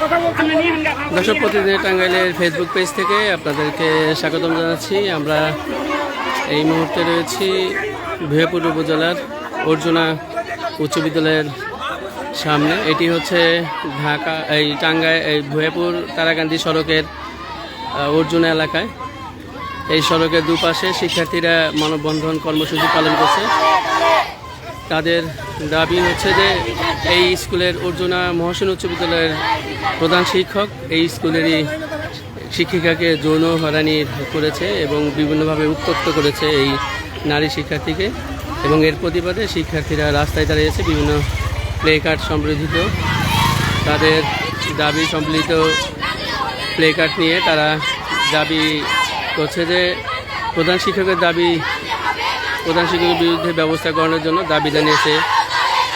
দর্শক প্রতিদিন টাঙ্গাইলের ফেসবুক পেজ থেকে আপনাদেরকে স্বাগতম জানাচ্ছি। আমরা এই মুহূর্তে রয়েছি ভুয়াপুর উপজেলার অর্জুনা উচ্চ বিদ্যালয়ের সামনে। এটি হচ্ছে ঢাকা, এই টাঙ্গাই, এই ভুয়াপুর তারাকান্দি সড়কের অর্জুনা এলাকায়। এই সড়কের দুপাশে শিক্ষার্থীরা মানববন্ধন কর্মসূচি পালন করছে। তাদের দাবি হচ্ছে যে এই স্কুলের অর্জুনা মহসিন উচ্চ বিদ্যালয়ের প্রধান শিক্ষক, এই স্কুলেরই শিক্ষিকাকে যৌন হয়রানি করেছে এবং বিভিন্নভাবে উত্তক্ত করেছে এই নারী শিক্ষার্থীকে এবং এর প্রতিবাদে শিক্ষার্থীরা রাস্তায় দাঁড়িয়েছে, বিভিন্ন প্লে কার্ড সম্বর্ধিত তাদের দাবি সম্বলিত প্লে কার্ড নিয়ে তারা দাবি করছে যে প্রধান শিক্ষকের দাবি, প্রধান শিক্ষকের বিরুদ্ধে ব্যবস্থা গ্রহণের জন্য দাবি জানিয়েছে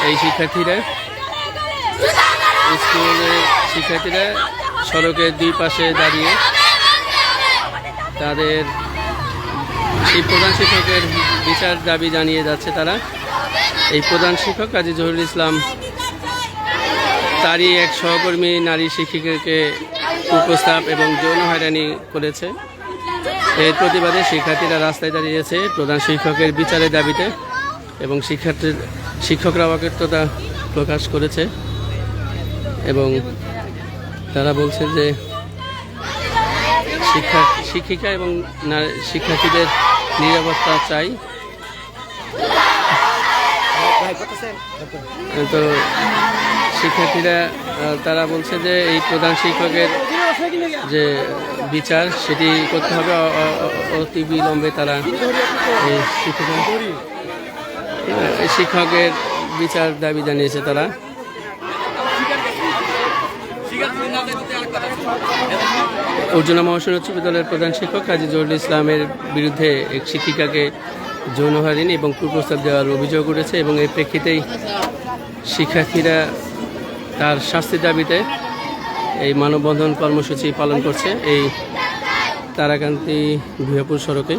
এই শিক্ষার্থীরা স্কুলের শিক্ষার্থীরা সড়কের দুই পাশে দাঁড়িয়ে তাদের এই প্রধান শিক্ষকের বিচার দাবি জানিয়ে যাচ্ছে তারা। এই প্রধান শিক্ষক কাজী জহুরুল ইসলাম তারই এক সহকর্মী নারী শিক্ষিকাকে কুপ্রস্তাব এবং যৌন হয়রানি করেছে। এর প্রতিবাদে শিক্ষার্থীরা রাস্তায় দাঁড়িয়েছে প্রধান শিক্ষকের বিচারের দাবিতে। এবং শিক্ষার্থী শিক্ষকরা অকৃত্যতা প্রকাশ করেছে এবং তারা বলছে যে শিক্ষা শিক্ষিকা এবং শিক্ষার্থীদের নিরাপত্তা চাই। তো শিক্ষার্থীরা তারা বলছে যে এই প্রধান শিক্ষকের যে বিচার, সেটি করতে হবে। অতি বিলম্বে তারা এই শিক্ষক শিক্ষকের বিচার দাবি জানিয়েছে তারা। অর্জুনা মহাসন উচ্চ বিদ্যালয়ের প্রধান শিক্ষক কাজী জহুরুল ইসলামের বিরুদ্ধে এক শিক্ষিকাকে যৌন হয়রানি এবং কুপ্রস্তাব দেওয়ার অভিযোগ উঠেছে এবং এর প্রেক্ষিতেই শিক্ষার্থীরা তার শাস্তির দাবিতে এই মানববন্ধন কর্মসূচি পালন করছে। এই তারাকান্তি ভুয়াপুর সড়কে।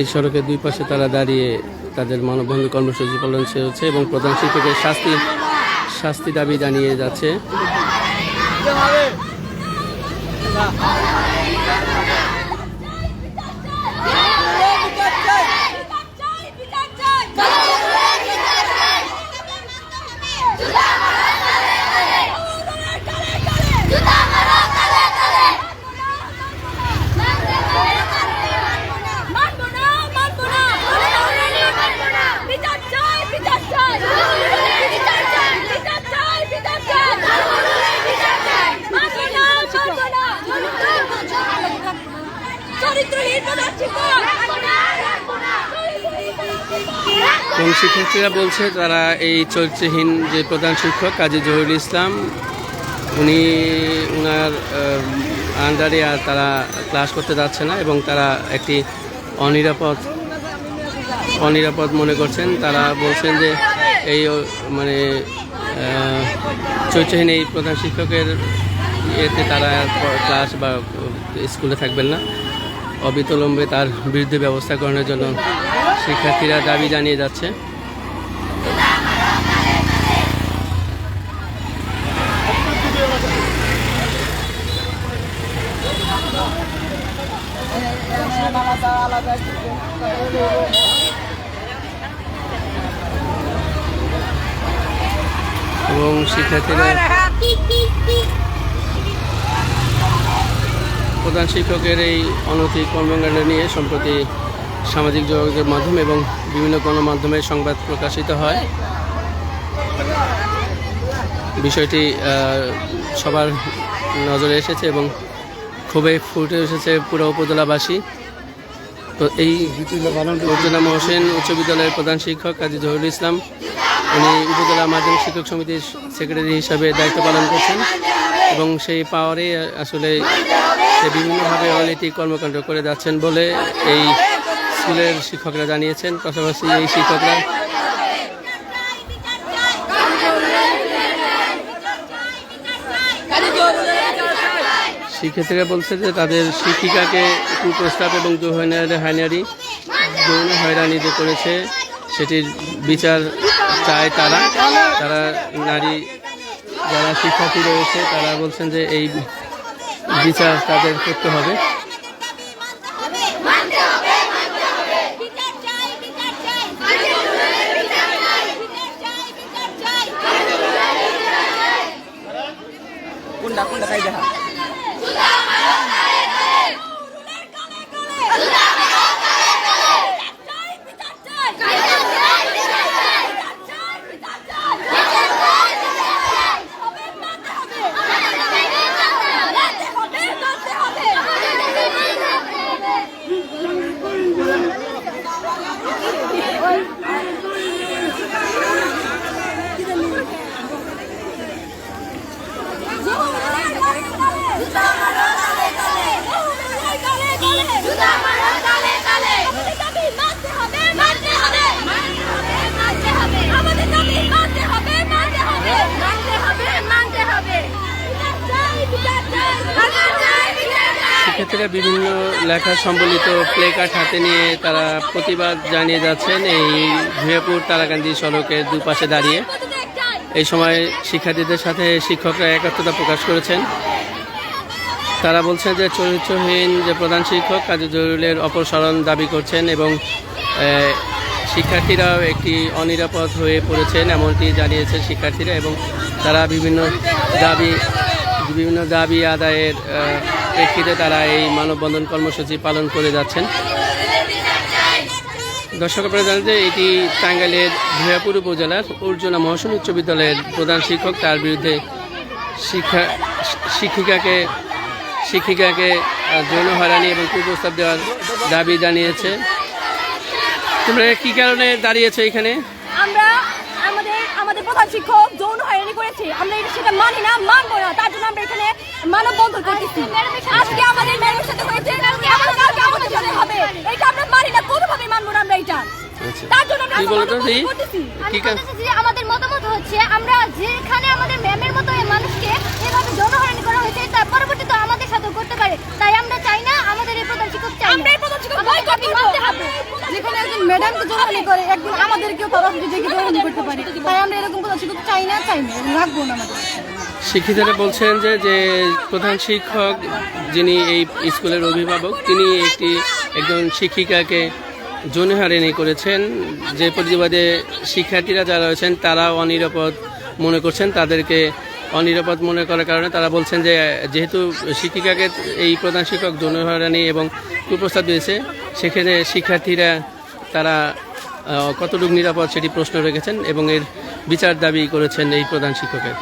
এই সড়কের দুই পাশে তারা দাঁড়িয়ে তাদের মানববন্ধন কর্মসূচি পালন হচ্ছে এবং প্রধান শিক্ষকের শাস্তি শাস্তি দাবি জানিয়ে যাচ্ছে। এবং শিক্ষার্থীরা বলছে তারা এই চরিত্রহীন যে প্রধান শিক্ষক কাজী জহুরুল ইসলাম, উনি উনার আন্ডারে আর তারা ক্লাস করতে যাচ্ছে না এবং তারা একটি অনিরাপদ অনিরাপদ মনে করছেন। তারা বলছেন যে এই মানে চরিত্রহীন এই প্রধান শিক্ষকের এতে তারা ক্লাস বা স্কুলে থাকবেন না। অবিতলম্বে তার বিরুদ্ধে ব্যবস্থা গ্রহণের জন্য শিক্ষার্থীরা দাবি জানিয়ে যাচ্ছে। এবং শিক্ষার্থীরা প্রধান শিক্ষকের এই অনৈতিক কর্মকাণ্ড নিয়ে সম্প্রতি সামাজিক যোগাযোগের মাধ্যম এবং বিভিন্ন গণমাধ্যমে সংবাদ প্রকাশিত হয়। বিষয়টি সবার নজরে এসেছে এবং খুবই ফুটে এসেছে পুরো উপজেলাবাসী। তো এই মহসেন উচ্চ বিদ্যালয়ের প্রধান শিক্ষক কাজী জহুরুল ইসলাম উনি উপজেলা মাধ্যমিক শিক্ষক সমিতির সেক্রেটারি হিসাবে দায়িত্ব পালন করছেন এবং সেই পাওয়ারে আসলে সে বিভিন্নভাবে অনৈতিক কর্মকাণ্ড করে যাচ্ছেন বলে এই স্কুলের শিক্ষকরা জানিয়েছেন। পাশাপাশি এই শিক্ষকরা শিক্ষার্থীরা বলছে যে তাদের শিক্ষিকাকে কুপ্রস্তাব এবং যৌন হাইনারি যৌন হয়রানি যে করেছে, সেটির বিচার চায় তারা। তারা নারী যারা শিক্ষার্থী রয়েছে, তারা বলছেন যে এই বিচার তাদের করতে হবে। মানতে হবে মানতে হবে বিচার চাই বিচার চাই বিচার চাই বিচার চাই বিচার চাই কোনটা কোনটা তাই দেখা আমাদের দাবি মানতে হবে মানতে হবে মানতে হবে মানতে হবে বিচার চাই বিচার চাই বিচার চাই বিচার চাই শিক্ষার্থীরা বিভিন্ন লেখা সম্বলিত প্লে কার্ড হাতে নিয়ে তারা প্রতিবাদ জানিয়ে যাচ্ছেন এই ভুয়াপুর তারাকান্দি সড়কের দুপাশে দাঁড়িয়ে। এই সময় শিক্ষার্থীদের সাথে শিক্ষকরা একত্রতা প্রকাশ করেছেন। তারা বলছেন যে চরিত্রহীন যে প্রধান শিক্ষক কাজী জরুলের অপসারণ দাবি করছেন এবং শিক্ষার্থীরাও একটি অনিরাপদ হয়ে পড়েছেন এমনটি জানিয়েছে শিক্ষার্থীরা এবং তারা বিভিন্ন দাবি বিভিন্ন দাবি আদায়ের প্রেক্ষিতে তারা এই মানববন্ধন কর্মসূচি পালন করে যাচ্ছেন। দর্শক আপনারা জানেন যে এটি টাঙ্গাইলের ভুয়াপুর উপজেলার অর্জুনা মহাসন উচ্চ বিদ্যালয়ের প্রধান শিক্ষক, তার বিরুদ্ধে শিক্ষা, শিক্ষিকাকে শিক্ষিকাকে যৌন হয়রানি এবং কুপ্রস্তাব দেওয়ার দাবি জানিয়েছে। তোমরা কি কারণে দাঁড়িয়েছো এখানে? আমরা আমাদের প্রধান শিক্ষক যৌন হয়রানি করেছে। আমরা এটা সেটা মানি না মানবো না। তার জন্য আমরা এখানে মানববন্ধন করতেছি। আজকে আমাদের ম্যাডামের সাথে হয়েছে কালকে আমাদের সাথে হবে। এটা আমরা মানি না কোনোভাবে মানবো না আমরা এটা। আচ্ছা। তার জন্য আমাদের মতামত হচ্ছে আমরা যেখানে আমাদের ম্যামের মতো এই মানুষকে এভাবে জনহরণ করা হয়েছে তার পরবর্তীতে আমাদের সাথেও করতে পারে। তাই আমরা চাই না আমাদের এই প্রধান শিক্ষক চাই আমরা এই প্রধান শিক্ষক বয়কট মানতে হবে যেখানে একজন ম্যাডামকে জড়ানি করে একদিন আমাদেরকেও তারা নিজেকে জড়ানি করতে পারে। তাই আমরা এরকম প্রধান শিক্ষক চাই না চাই না রাখব না আমাদের। শিক্ষিতারা বলছেন যে যে প্রধান শিক্ষক যিনি এই স্কুলের অভিভাবক, তিনি একটি একজন শিক্ষিকাকে যৌনহারিণী করেছেন। যে প্রতিবাদে শিক্ষার্থীরা যারা রয়েছেন তারাও অনিরাপদ মনে করছেন। তাদেরকে অনিরাপদ মনে করার কারণে তারা বলছেন যে, যেহেতু শিক্ষিকাকে এই প্রধান শিক্ষক যৌনহারানি এবং কুপ্রস্তাব দিয়েছে, সেখানে শিক্ষার্থীরা তারা কতটুকু নিরাপদ সেটি প্রশ্ন রেখেছেন এবং এর বিচার দাবি করেছেন এই প্রধান শিক্ষকের।